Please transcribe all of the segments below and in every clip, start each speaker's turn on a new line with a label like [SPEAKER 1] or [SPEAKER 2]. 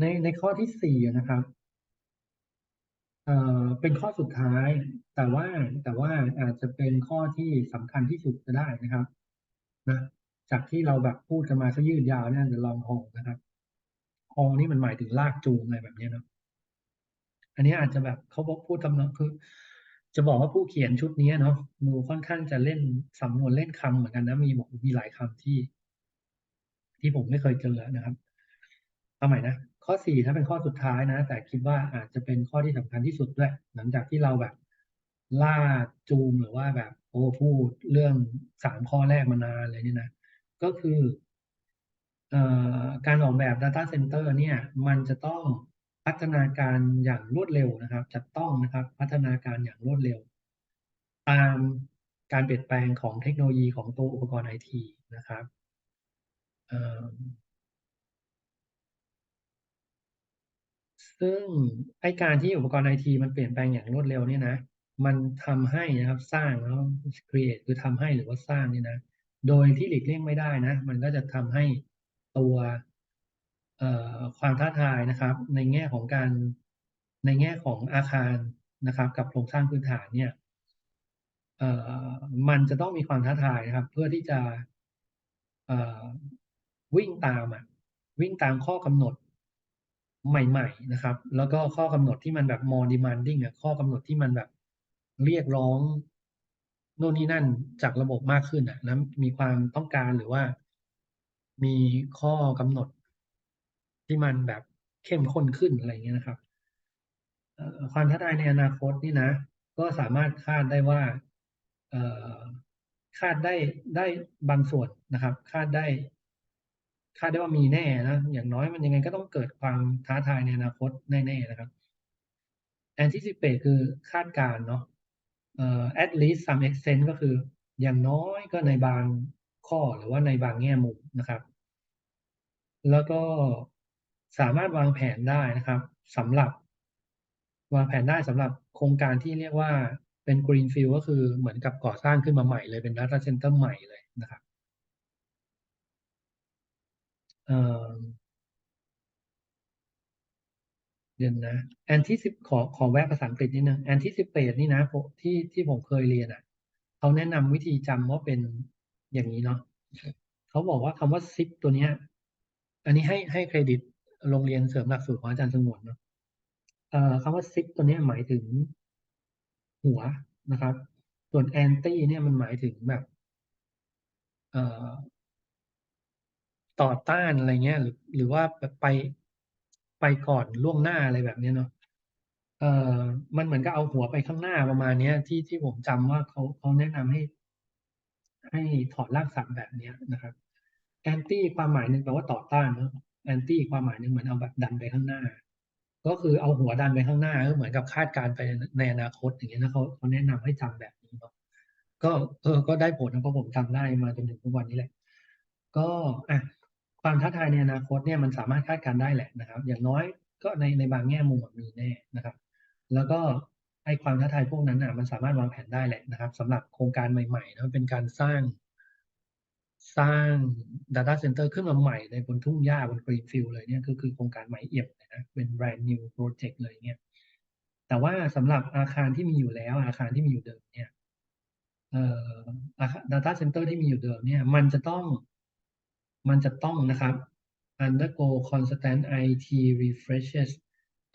[SPEAKER 1] ในในข้อที่สี่นะครับเอ่อเป็นข้อสุดท้าย แต่ว่าแต่ว่าอาจจะเป็นข้อที่สำคัญที่สุดก็ได้นะครับนะจากที่เราแบบพูดกันมาซะยืดยาวเนี่ยจะลองฮองนะครับฮองนี่มันหมายถึงลากจูงอะไรแบบนี้เนาะอันนี้อาจจะแบบเขาบอกพูดทำนองคือ จะบอกว่าผู้เขียนชุดนี้เนาะดูค่อนข้างจะเล่นสำนวนเล่นคำเหมือนกันนะมีบอกมีหลายคำที่ ที่ผมไม่เคยเจอนะครับเอาใหม่นะ ข้อสี่ถ้าเป็นข้อสุดท้ายนะ แต่คิดว่าอาจจะเป็นข้อที่สำคัญที่สุดด้วย หลังจากที่เราแบบล่าจูงหรือว่าแบบโอ้พูดเรื่องสามข้อแรกมานานเลยนี่นะ ก็คืออ่อการออกแบบ Data Center เนี่ย มันจะต้องพัฒนาการอย่างรวดเร็วนะครับ จะต้องนะครับพัฒนาการอย่างรวดเร็ว ตามการเปลี่ยนแปลงของเทคโนโลยีของตัวอุปกรณ์ไอทีนะครับ ซึ่งไอการที่อุปกรณ์ไอทีมันเปลี่ยนแปลงอย่างรวดเร็วเนี่ยนะ มันทำให้นะครับสร้างแล้ว create คือทำให้หรือว่าสร้างเนี่ยนะ โดยที่หลีกเลี่ยงไม่ได้นะ มันก็จะทำให้ตัวความท้าทายนะครับ ในแง่ของการในแง่ของอาคารนะครับ กับโครงสร้างพื้นฐานเนี่ยมันจะต้องมีความท้าทายนะครับ เพื่อที่จะวิ่งตามอะวิ่งตามข้อกำหนด ใหม่ ๆ นะครับ แล้วก็ข้อกำหนดที่มันแบบ more demanding อะข้อกำหนดที่มันแบบเรียกร้องโน่นนี่นั่นจากระบบมากขึ้นอะแล้วมีความต้องการหรือว่า มีข้อกำหนด ที่มันแบบเข้มข้นขึ้นอะไรเงี้ยนะครับความท้าทายในอนาคตนี่นะ ก็สามารถคาดได้ว่าคาดได้ได้บางส่วนนะครับ คาดได้ คาดได้ว่ามีแน่นะ อย่างน้อยมันยังไงก็ต้องเกิดความท้าทายในอนาคตแน่ๆนะครับ anticipate คือคาดการเนาะเอ่อ at least some extent ก็คือ อย่างน้อยก็ในบางข้อหรือว่าในบางแง่มุมนะครับ แล้วก็สามารถวางแผนได้นะครับสำหรับวางแผนได้สำหรับโครงการที่เรียกว่าเป็น greenfield ก็คือเหมือนกับก่อสร้างขึ้นมาใหม่เลยเป็น data center ใหม่เลยนะครับ เดี๋ยวนะ anticip ขอขอแวะภาษาอังกฤษนิดนึง anticipate นี่นะที่ที่ผมเคยเรียนอะเขาแนะนำวิธีจำว่าเป็นอย่างนี้เนาะเขาบอกว่าคำว่า SIP ตัวเนี้ย อันนี้ให้ให้เครดิตโรงเรียนเสริมหลักสูตรของอาจารย์สงวนเนาะคำว่า SIP ตัวนี้หมายถึงหัวนะครับ ส่วน anti เนี่ยมันหมายถึงแบบเอ ต่อต้านอะไรเงี้ยหรือหรือว่าไปไปก่อนล่วงหน้าอะไรแบบนี้เนาะเอ่อมันเหมือนกับเอาหัวไปข้างหน้าประมาณเนี้ย ที่ที่ผมจำว่าเขาเขาแนะนำให้ ให้ถอดรากศัพท์แบบเนี้ยนะครับแอนตี้ความหมายหนึ่งแปลว่าต่อต้านเนาะแอนตี้ความหมายหนึ่งเหมือนเอาแบบดันไปข้างหน้า ก็คือเอาหัวดันไปข้างหน้าก็เหมือนกับคาดการไปในอนาคตอย่างเงี้ยนะเขาเขาแนะนำให้จำแบบนี้เนาะก็เออก็ได้ผลนะเพราะผมจำได้มาจนถึงทุกวันนี้แหละ ก็อะ ความท้าทายในอนาคตเนี่ยมันสามารถคาดการได้แหละนะครับ อย่างน้อยก็ในในบางแง่มุมมีแน่นะครับ แล้วก็ไอ้ความท้าทายพวกนั้นอะมันสามารถวางแผนได้แหละนะครับสำหรับโครงการใหม่ๆนะเป็นการสร้างสร้าง Data Center ขึ้นมาใหม่ในบนทุ่งหญ้าบน Greenfield เลยเนี่ยก็คือโครงการใหม่เอี่ยมนะเป็น brand new project เลยเนี่ยแต่ว่าสำหรับอาคารที่มีอยู่แล้ว อาคารที่มีอยู่เดิมเนี่ยเอ่อ data center ที่มีอยู่เดิมเนี่ย มันจะต้อง มันจะต้องนะครับ undergo constant IT refreshes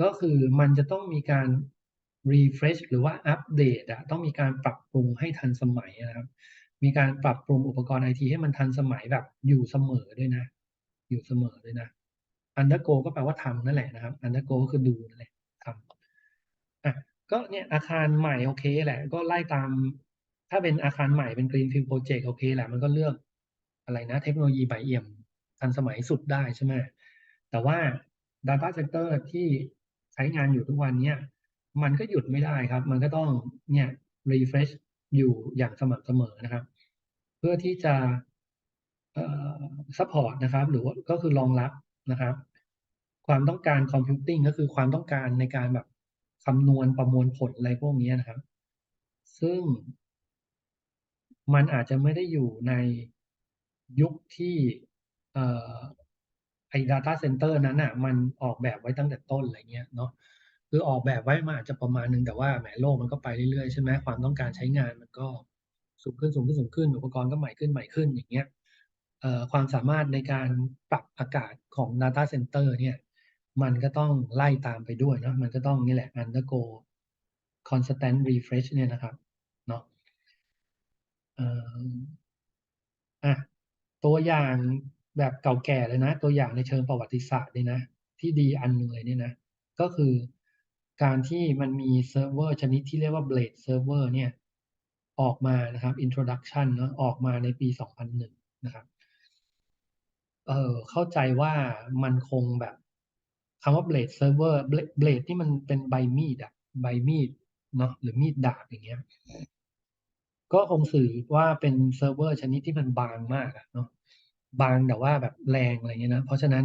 [SPEAKER 1] ก็คือมันจะต้องมีการ refresh หรือว่าอัปเดตอะต้องมีการปรับปรุงให้ทันสมัยนะครับ มีการปรับปรุงอุปกรณ์ไอทีให้มันทันสมัยแบบอยู่เสมอด้วยนะ อยู่เสมอด้วยนะ undergo ก็แปลว่าทำนั่นแหละนะครับ undergo ก็คือดูนั่นแหละทำอะก็เนี่ยอาคารใหม่โอเคแหละ ก็ไล่ตาม ถ้าเป็นอาคารใหม่เป็น Greenfield Project โอเคแหละ มันก็เลือก อะไรนะเทคโนโลยีใหม่เอี่ยมทันสมัยสุดได้ใช่ไหมแต่ว่า Data Center ที่ใช้งานอยู่ทุกวันเนี้ยมันก็หยุดไม่ได้ครับ มันก็ต้องเนี่ย refresh อยู่อย่างสม่ำเสมอนะครับ เพื่อที่จะเอ่อ support นะครับ หรือว่าก็คือรองรับนะครับ ความต้องการ computing ก็คือความต้องการในการแบบคำนวณประมวลผลอะไรพวกนี้นะครับ ซึ่งมันอาจจะไม่ได้อยู่ใน ยุคที่ไอ้ data center นั้นน่ะมันออกแบบไว้ตั้งแต่ต้นอะไรเงี้ยเนาะคือออกแบบไว้มันอาจจะประมาณหนึ่งแต่ว่าแหมโลกมันก็ไปเรื่อยๆใช่ไหมความต้องการใช้งานมันก็สูงขึ้นๆๆอุปกรณ์ก็ใหม่ขึ้นๆอย่างเงี้ยความสามารถในการปรับอากาศของ data center เนี่ยมันก็ต้องไล่ตามไปด้วยเนาะมันก็ต้องนี่แหละ undergo constant refresh เนี่ยนะครับเนาะอะ ตัวอย่างแบบเก่าแก่เลยนะ ตัวอย่างในเชิงประวัติศาสตร์เลยนะ ที่ดีอันหนึ่งเลยเนี่ยนะ ก็คือการที่มันมีเซิร์ฟเวอร์ชนิดที่เรียกว่า Blade Server เนี่ย ออกมานะครับ introduction เนาะออกมาในปี 2001 นะครับ เออเข้าใจว่ามันคงแบบคำว่า Blade Server Blade Blade นี่มันเป็นใบมีดอะใบมีดเนาะหรือมีดดาบอย่างเงี้ย ก็คงสื่อว่าเป็นเซิร์ฟเวอร์ชนิดที่มันบางมากเนาะบางแต่ว่าแบบแรงอะไรเงี้ยนะ เพราะฉะนั้น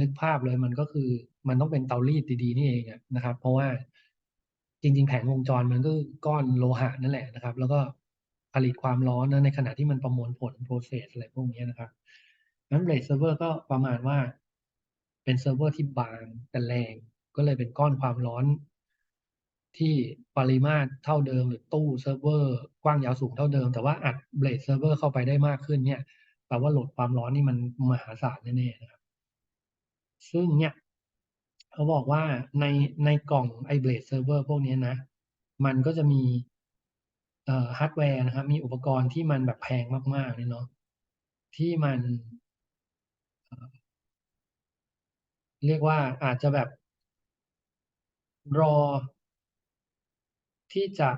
[SPEAKER 1] นึกภาพเลยมันก็คือมันต้องเป็นเตารีดดีๆนี่เองนะครับ เพราะว่าจริง ๆ แผงวงจรมันก็ก้อนโลหะนั่นแหละนะครับ แล้วก็ผลิตความร้อนนะในขณะที่มันประมวลผล process อะไรพวกนี้นะครับงั้น Blade Server ก็ประมาณว่า เป็นเซิร์ฟเวอร์ที่บางแต่แรง ก็เลยเป็นก้อนความร้อน ที่ปริมาตรเท่าเดิมหรือตู้เซิร์ฟเวอร์กว้างยาวสูงเท่าเดิม แต่ว่าอัด Blade Server เข้าไปได้มากขึ้นเนี่ยแปลว่าโหลดความร้อนนี่มันมหาศาลแน่ๆนะครับ ซึ่งเนี่ยเขาบอกว่าในในกล่องไอ้ Blade Server พวกนี้นะ มันก็จะมีเอ่อฮาร์ดแวร์นะครับ มีอุปกรณ์ที่มันแบบแพงมากๆเนี่ยเนาะที่มันเรียกว่าอาจจะแบบรอ ที่จะ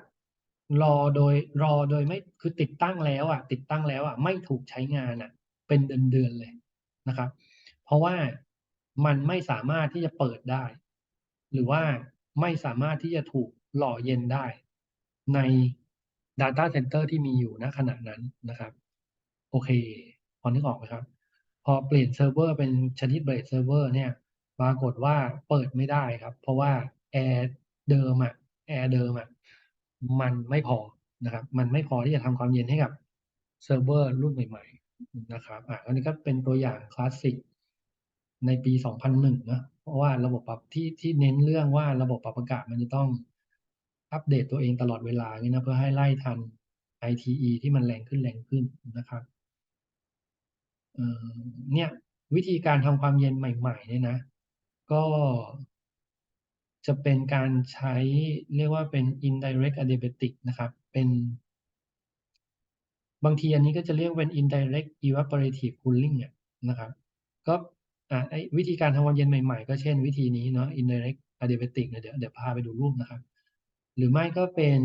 [SPEAKER 1] รอโดยรอโดยไม่คือติดตั้งแล้วอะ ติดตั้งแล้วอะไม่ถูกใช้งานอะเป็นเดือนๆเลยนะครับ เพราะว่ามันไม่สามารถที่จะเปิดได้ หรือว่าไม่สามารถที่จะถูกหล่อเย็นได้ ใน data center ที่มีอยู่ณขณะนั้นนะครับ โอเค พอนึกออกไหมครับ?พอเปลี่ยนเซิร์ฟเวอร์เป็นชนิด Blade Server เนี่ยปรากฏว่าเปิดไม่ได้ครับ เพราะว่าแอร์เดิมอะแอร์เดิมอะ มันไม่พอนะครับ มันไม่พอที่จะทำความเย็นให้กับเซิร์ฟเวอร์รุ่นใหม่ ๆ นะครับอ่าอันนี้ก็เป็นตัวอย่างคลาสสิกในปี 2001 นะเพราะว่าระบบปรับที่ที่เน้นเรื่องว่าระบบปรับอากาศมันจะต้องอัปเดตตัวเองตลอดเวลางี้นะเพื่อให้ไล่ทัน ITE ที่มันแรงขึ้นๆนนะครับเเนี่ยวิธีการทำความเย็นใหม่ ๆ เนี่ยนะ ก็ จะเป็นการใช้เรียกว่าเป็น indirect adiabatic นะครับ เป็นบางทีอันนี้ก็จะเรียกเป็น indirect evaporative cooling นะครับ ก็ไอวิธีการทำความเย็นใหม่ๆ ก็เช่นวิธีนี้เนาะ indirect adiabatic เดี๋ยวเดี๋ยวพาไปดูรูปนะครับ หรือไม่ก็เป็น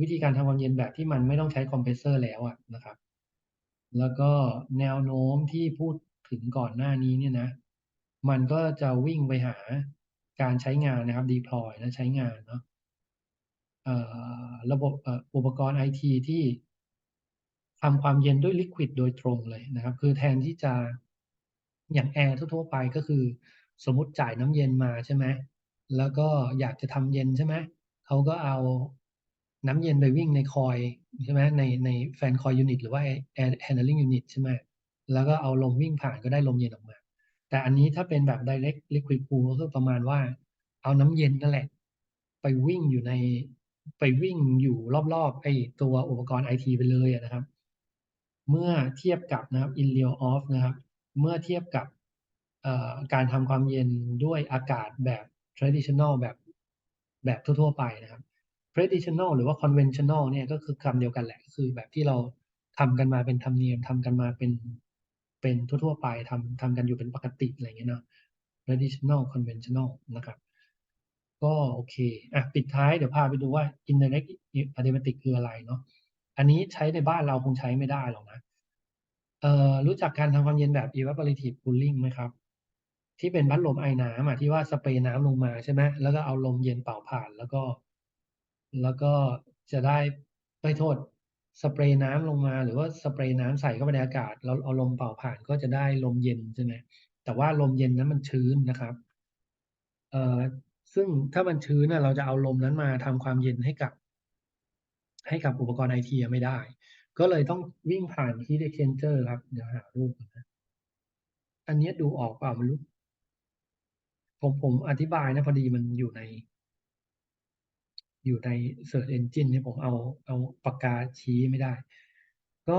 [SPEAKER 1] วิธีการทำความเย็นแบบที่มันไม่ต้องใช้คอมเพรสเซอร์แล้วอะนะครับ แล้วก็แนวโน้มที่พูดถึงก่อนหน้านี้เนี่ยนะ มันก็จะวิ่งไปหา การใช้งานนะครับ deploy นะใช้งานเนาะระบบอุปกรณ์ไอทีที่ทำความเย็นด้วยลิควิดโดยตรงเลยนะครับ คือแทนที่จะอย่างแอร์ทั่วๆไปก็คือ สมมติจ่ายน้ำเย็นมาใช่ไหมแล้วก็อยากจะทำเย็นใช่ไหมเขาก็เอาน้ำเย็นไปวิ่งในคอยใช่ไหมในใน fan coil unit หรือว่า air handling unit ใช่ไหมแล้วก็เอาลมวิ่งผ่านก็ได้ลมเย็นออกมา แต่อันนี้ถ้าเป็นแบบ direct liquid cool ก็คือประมาณว่า เอาน้ำเย็นนั่นแหละ ไปวิ่งอยู่ในไปวิ่งอยู่รอบๆไอตัวอุปกรณ์ไอทีไปเลยนะครับ เมื่อเทียบกับนะครับ in lieu of นะครับ เมื่อเทียบกับการทำความเย็นด้วยอากาศแบบ traditional แบบแบบทั่วๆไปนะครับ traditional หรือว่า conventional เนี่ยก็คือคำเดียวกันแหละ คือแบบที่เราทำกันมาเป็นธรรมเนียมทำกันมาเป็น เป็นทั่วๆไปทำทำกันอยู่เป็นปกติอะไรเงี้ยเนาะ traditional conventional นะครับ ก็โอเคอะปิดท้ายเดี๋ยวพาไปดูว่า indirect adiabatic คืออะไรเนาะอันนี้ใช้ในบ้านเราคงใช้ไม่ได้หรอกนะเอ่อรู้จักการทำความเย็นแบบ evaporative cooling ไหมครับ?ที่เป็นพัดลมไอน้ำอะที่ว่าสเปรย์น้ำลงมาใช่ไหมแล้วก็เอาลมเย็นเป่าผ่านแล้วก็ แล้วก็จะได้เอ๊ยโทษ สเปรย์น้ำลงมา หรือว่าสเปรย์น้ำใส่เข้าไปในอากาศแล้วเอาลมเป่าผ่านก็จะได้ลมเย็นใช่ไหมแต่ว่าลมเย็นนั้นมันชื้นนะครับเอ่อซึ่งถ้ามันชื้นน่ะเราจะเอาลมนั้นมาทำความเย็นให้กับ ให้กับอุปกรณ์ไอทีไม่ได้ ก็เลยต้องวิ่งผ่าน heat exchanger ครับ เดี๋ยวหารูปก่อนนะอันนี้ดูออกเปล่าไม่รู้ผมผมอธิบายนะพอดีมันอยู่ใน อยู่ใน Search Engine เนี่ผมเอาเอาปากกาชี้ไม่ได้ ก็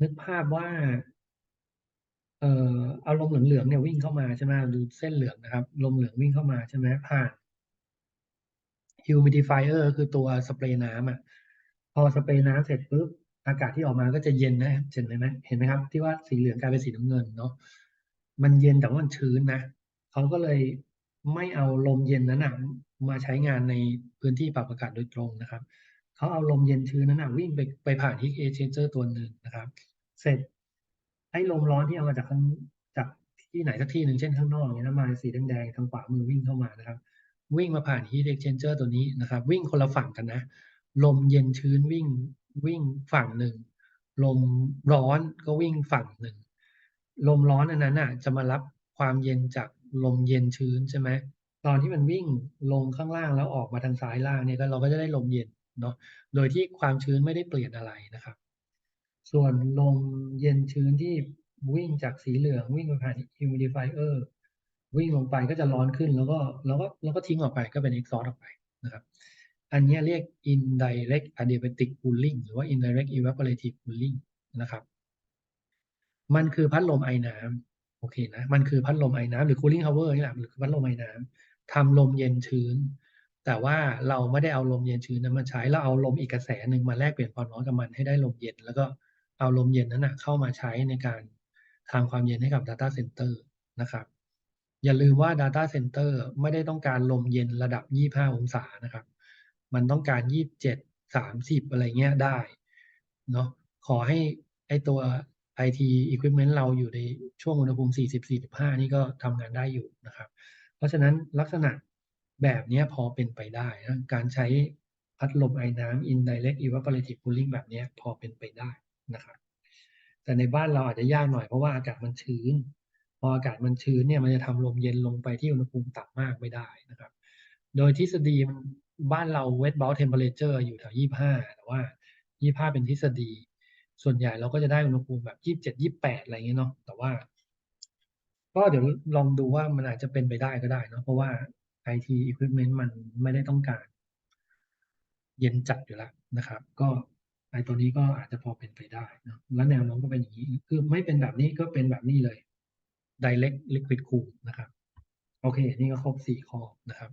[SPEAKER 1] นึกภาพว่า เอ่อเอาลมเหลืองๆเนี่ยวิ่งเข้ามาใช่ไหมดูเส้นเหลืองนะครับ ลมเหลืองวิ่งเข้ามาใช่ไหมผ่าน humidifier คือตัวสเปรย์น้ำอะ พอสเปรย์น้ำเสร็จปุ๊บอากาศที่ออกมาก็จะเย็นนะเห็นไหมเห็นไหมครับ ที่ว่าสีเหลืองกลายเป็นสีน้ำเงินเนาะมันเย็นแต่ว่ามันชื้นนะเขาก็เลยไม่เอาลมเย็นนั้นนะ มาใช้งานในพื้นที่ปรับอากาศโดยตรงนะครับเขาเอาลมเย็นชื้นนั้นนะวิ่งไปไปผ่าน heat exchanger ตัวหนึ่งนะครับ เสร็จไอ้ลมร้อนที่เอามาจากข้างจากที่ไหนสักที่หนึ่งเช่นข้างนอกเนี่ยนะมาสีแดงๆทางขวามือวิ่งเข้ามานะครับ วิ่งมาผ่าน heat exchanger ตัวนี้นะครับ วิ่งคนละฝั่งกันนะ ลมเย็นชื้นวิ่งวิ่งฝั่งหนึ่ง ลมร้อนก็วิ่งฝั่งหนึ่ง ลมร้อนอันนั้นน่ะจะมารับความเย็นจากลมเย็นชื้นใช่ไหม ตอนที่มันวิ่งลงข้างล่างแล้วออกมาทางซ้ายล่างเนี่ยก็เราก็จะได้ลมเย็นเนาะโดยที่ความชื้นไม่ได้เปลี่ยนอะไรนะครับ ส่วนลมเย็นชื้นที่วิ่งจากสีเหลืองวิ่งไปผ่าน humidifier วิ่งลงไปก็จะร้อนขึ้นแล้วก็แล้วก็แล้วก็ทิ้งออกไปก็เป็น exhaust ออกไปนะครับ อันนี้เรียก indirect adiabatic cooling หรือว่า indirect evaporative cooling นะครับ มันคือพัดลมไอน้ำโอเคนะ มันคือพัดลมไอน้ำหรือ cooling tower นี่แหละหรือพัดลมไอน้ำ ทำลมเย็นชื้น แต่ว่าเราไม่ได้เอาลมเย็นชื้นนั้นมาใช้เราเอาลมอีกกระแสหนึ่งมาแลกเปลี่ยนความร้อนกับมันให้ได้ลมเย็น แล้วก็เอาลมเย็นนั้นนะเข้ามาใช้ในการทำความเย็นให้กับ Data Center นะครับ อย่าลืมว่า Data Center ไม่ได้ต้องการลมเย็นระดับ 25 องศานะครับ มันต้องการ 27 30 อะไรเงี้ยได้เนาะขอให้ไอตัว IT Equipment เราอยู่ในช่วงอุณหภูมิ 40-45 นี่ก็ทำงานได้อยู่นะครับ เพราะฉะนั้นลักษณะแบบนี้พอเป็นไปได้นะการใช้พัดลมไอน้ำ indirect evaporative cooling แบบนี้พอเป็นไปได้นะครับแต่ในบ้านเราอาจจะยากหน่อยเพราะว่าอากาศมันชื้น พออากาศมันชื้นเนี่ยมันจะทำลมเย็นลงไปที่อุณหภูมิต่ำมากไม่ได้นะครับ โดยทฤษฎีมันบ้านเรา wet bulb temperature อยู่แถว25แต่ว่า25เป็นทฤษฎี ส่วนใหญ่เราก็จะได้อุณหภูมิแบบ27 28อะไรเงี้ยเนาะแต่ว่า ก็เดี๋ยวลองดูว่ามันอาจจะเป็นไปได้ก็ได้เนาะเพราะว่า IT equipment มันไม่ได้ต้องการ เย็นจัดอยู่แล้วนะครับ ก็ไอตัวนี้ก็อาจจะพอเป็นไปได้นะแล้วแนวโน้มก็เป็นอย่างนี้ คือไม่เป็นแบบนี้ก็เป็นแบบนี้เลย direct liquid cool นะครับ โอเค นี่ก็ครบสี่ข้อนะครับ